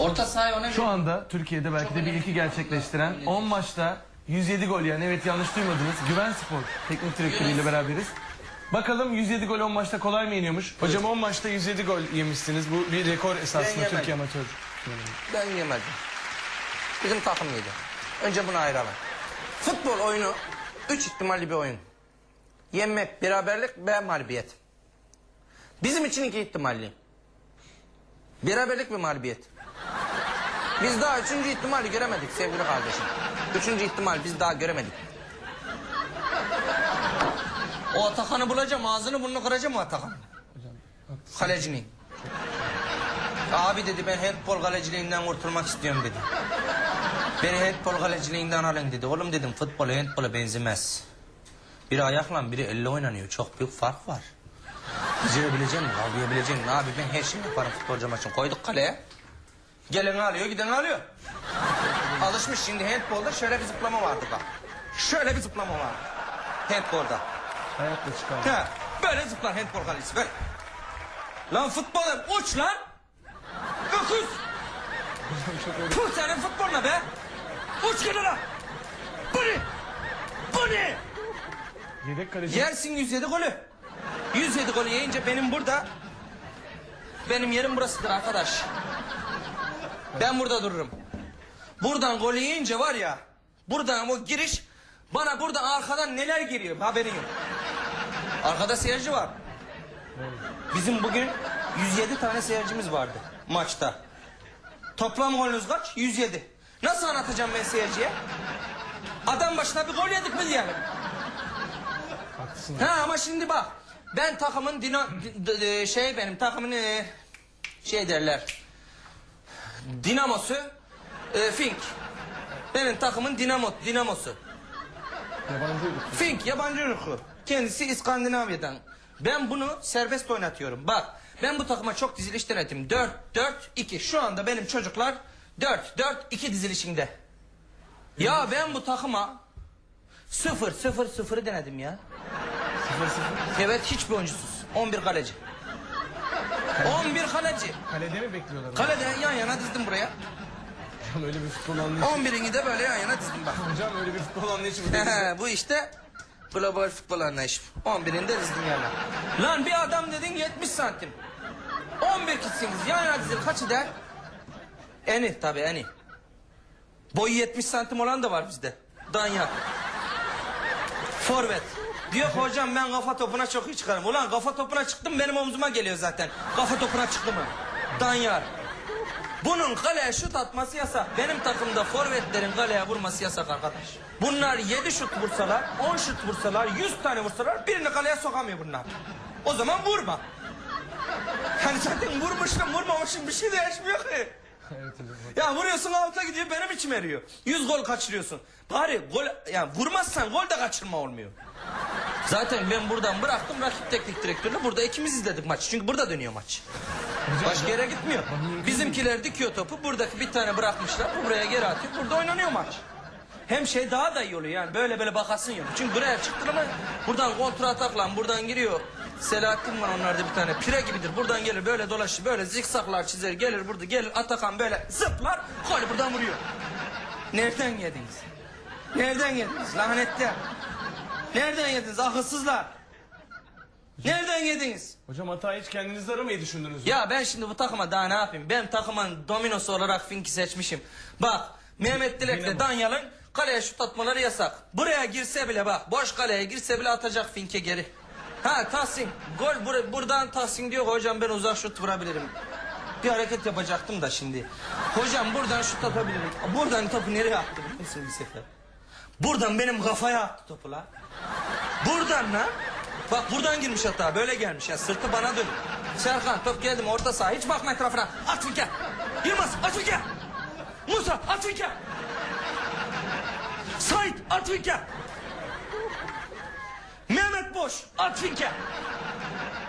Orta sahayı ona Şu anda Türkiye'de belki de bir ilki gerçekleştiren 10 maçta 107 gol yani evet yanlış duymadınız. Güven Spor teknik direktörüyle beraberiz. Bakalım 107 gol 10 maçta kolay mı yeniyormuş? Hocam 10 maçta 107 gol yemişsiniz. Bu bir rekor esasında yemedim. Türkiye amatör. Ben yemedim. Bizim takım yedi. Önce bunu ayıralım. Futbol oyunu üç ihtimalli bir oyun. Yenmek, beraberlik ve mağlubiyet. Bizim için iki ihtimalli. Beraberlik ve mağlubiyet. Biz daha üçüncü ihtimali göremedik sevgili kardeşim. Üçüncü ihtimal biz daha göremedik. O Atakan'ı bulacağım, ağzını burnunu kıracağım o Atakan'ı. Kalecini. Abi dedi ben handball kaleciliğinden kurtulmak istiyorum dedi. Beni handball kaleciliğinden alın dedi. Oğlum dedim futbol handbola benzemez. Biri ayakla biri elle oynanıyor. Çok büyük fark var. Becerebilecek misin? Kavrayabilecek misin? Abi ben her şeyi yaparım futbolcu maçın. Koyduk kaleye. Geleni alıyor, gideni alıyor. Alışmış şimdi handbolda şöyle bir zıplama vardı bak. Şöyle bir zıplama vardı. Handbolda. Ayakla çıkar. Ha, böyle zıplar handball kalecisi böyle. Lan futbola uç lan. Öküz. Puh senin futboluna be. Uç lan. Bu ne? Bu ne? Yedek kaleci. Yersin 107 golü. 107 golü yiyince benim burada... Benim yerim burasıdır arkadaş. Ben burada dururum. Buradan golü yiyince var ya... Buradan o giriş... Bana buradan arkadan neler geliyor haberin yok. Arkada seyirci var. Bizim bugün 107 tane seyircimiz vardı maçta. Toplam golünüz kaç? 107. Nasıl anlatacağım ben seyirciye? Adam başına bir gol yedik mi diyelim. Haklısın. Ha ama şimdi bak. Ben takımın dino, di- di- di- şey benim takımın e, şey derler. Dinamosu e, Fink. Benim takımın dinamo dinamosu. Yabancı ırk. Fink yabancı ırkı. Kendisi İskandinavya'dan. Ben bunu serbest oynatıyorum. Bak ben bu takıma çok diziliş denedim. 4 4 2. Şu anda benim çocuklar 4 4 2 dizilişinde. Ya ben bu takıma 0 0 0 denedim ya. Sıfır sıfır. Evet hiçbir oyuncusuz. 11 kaleci. 11 kaleci. Kalede mi bekliyorlar? Kalede yan yana dizdim buraya. Hocam öyle bir futbol anlayışı. 11'ini de böyle yan yana dizdim bak. Hocam öyle bir futbol anlayışı bu değil. bu işte global futbol anlayışı. 11'ini de dizdim yana. Lan bir adam dedin 70 santim. 11 kişisiniz yan yana dizil kaç eder? Eni tabii eni. Boyu 70 santim olan da var bizde. Danya. Forvet. Diyor ki hocam ben kafa topuna çok iyi çıkarım. Ulan kafa topuna çıktım benim omzuma geliyor zaten. Kafa topuna çıktı mı? Danyar. Bunun kaleye şut atması yasak. Benim takımda forvetlerin kaleye vurması yasak arkadaş. Bunlar 7 şut vursalar, 10 şut vursalar, 100 tane vursalar birini kaleye sokamıyor bunlar. O zaman vurma. Hani zaten vurmuşsun vurmamışsın bir şey değişmiyor ki. Ya vuruyorsun alta gidiyor benim içim eriyor. 100 gol kaçırıyorsun. Bari gol yani vurmazsan gol de kaçırma olmuyor. Zaten ben buradan bıraktım rakip teknik direktörle burada ikimiz izledik maçı. Çünkü burada dönüyor maç. Başka yere gitmiyor. Bizimkiler dikiyor topu. Buradaki bir tane bırakmışlar. Bu buraya geri atıyor. Burada oynanıyor maç. Hem şey daha da iyi oluyor yani böyle böyle bakasın yok. Çünkü buraya çıktın ama buradan kontra atakla buradan giriyor. Selahattin var onlarda bir tane pire gibidir. Buradan gelir böyle dolaşır böyle zikzaklar çizer gelir burada gelir Atakan böyle zıplar gol buradan vuruyor. Nereden yediniz? Nereden yediniz lanetler? Nereden yediniz akılsızlar? Nereden yediniz? Hocam hata hiç kendinizde aramayı düşündünüz mü? Ya ben şimdi bu takıma daha ne yapayım? Ben takımın dominosu olarak Fink'i seçmişim. Bak Mehmet Dilek'le Danyal'ın kaleye şut atmaları yasak. Buraya girse bile bak boş kaleye girse bile atacak Fink'e geri. Ha Tahsin gol bur- buradan Tahsin diyor hocam ben uzak şut vurabilirim. Bir hareket yapacaktım da şimdi. Hocam buradan şut atabilirim. Buradan topu nereye attı biliyor bir sefer? Buradan benim kafaya attı topu la. Buradan lan. Bak buradan girmiş hatta böyle gelmiş ya sırtı bana dön. Serkan top geldi mi orta saha hiç bakma etrafına. At Finke. Yılmaz at Finke. Musa at Finke. Sait at Finke. Mehmet Boş at Finke.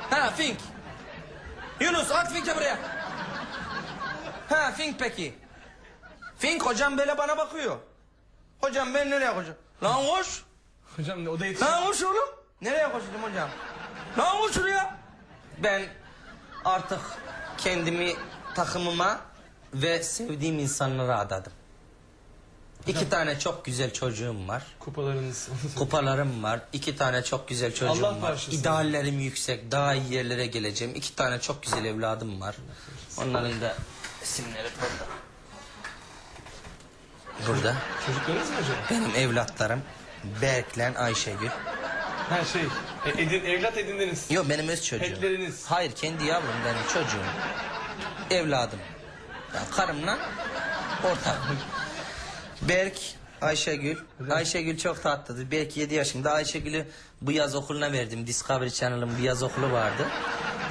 Ha Fink. Yunus at Fink'e buraya. Ha Fink peki. Fink hocam böyle bana bakıyor. Hocam ben nereye koşacağım? Lan koş. Hocam o da yetişir. Lan koş oğlum. Nereye koşacağım hocam? Lan koş şuraya. Ben artık kendimi takımıma ve sevdiğim insanlara adadım. İki tane çok güzel çocuğum var. Kupalarınız. Kupalarım var. iki tane çok güzel çocuğum Allah var. bağışlasın. İdeallerim yüksek. Daha iyi yerlere geleceğim. İki tane çok güzel evladım var. Onların da isimleri burada. Burada. Çocuklarınız mı hocam? Benim evlatlarım Berklen Ayşegül. Ha şey, e, edin, evlat edindiniz. Yok benim öz çocuğum. Petleriniz. Hayır kendi yavrum benim çocuğum. Evladım. Yani karımla ortak. Berk, Ayşegül. Ayşegül çok tatlıdır. Berk 7 yaşında. Ayşegül'ü bu yaz okuluna verdim. Discovery Channel'ın bir yaz okulu vardı.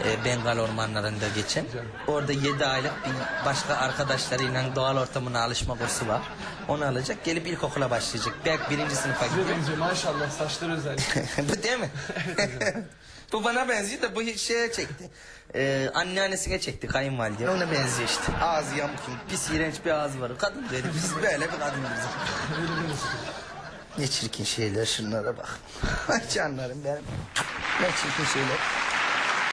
Ee, Bengal ormanlarında geçen. Orada 7 aylık bir başka arkadaşlarıyla doğal ortamına alışma kursu var. Onu alacak. Gelip ilkokula başlayacak. Berk birinci sınıfa gidiyor. Size benziyor maşallah saçları özellikle. bu değil mi? bu bana benziyor da bu şeye çekti. Ee, anneannesine çekti kayınvalide. Ona benziyor işte. Ağzı yamuk pis iğrenç bir ağzı var. Kadın dedi biz böyle bir kadın biz. Ne çirkin şeyler şunlara bak. Ay canlarım benim. Ne çirkin şeyler.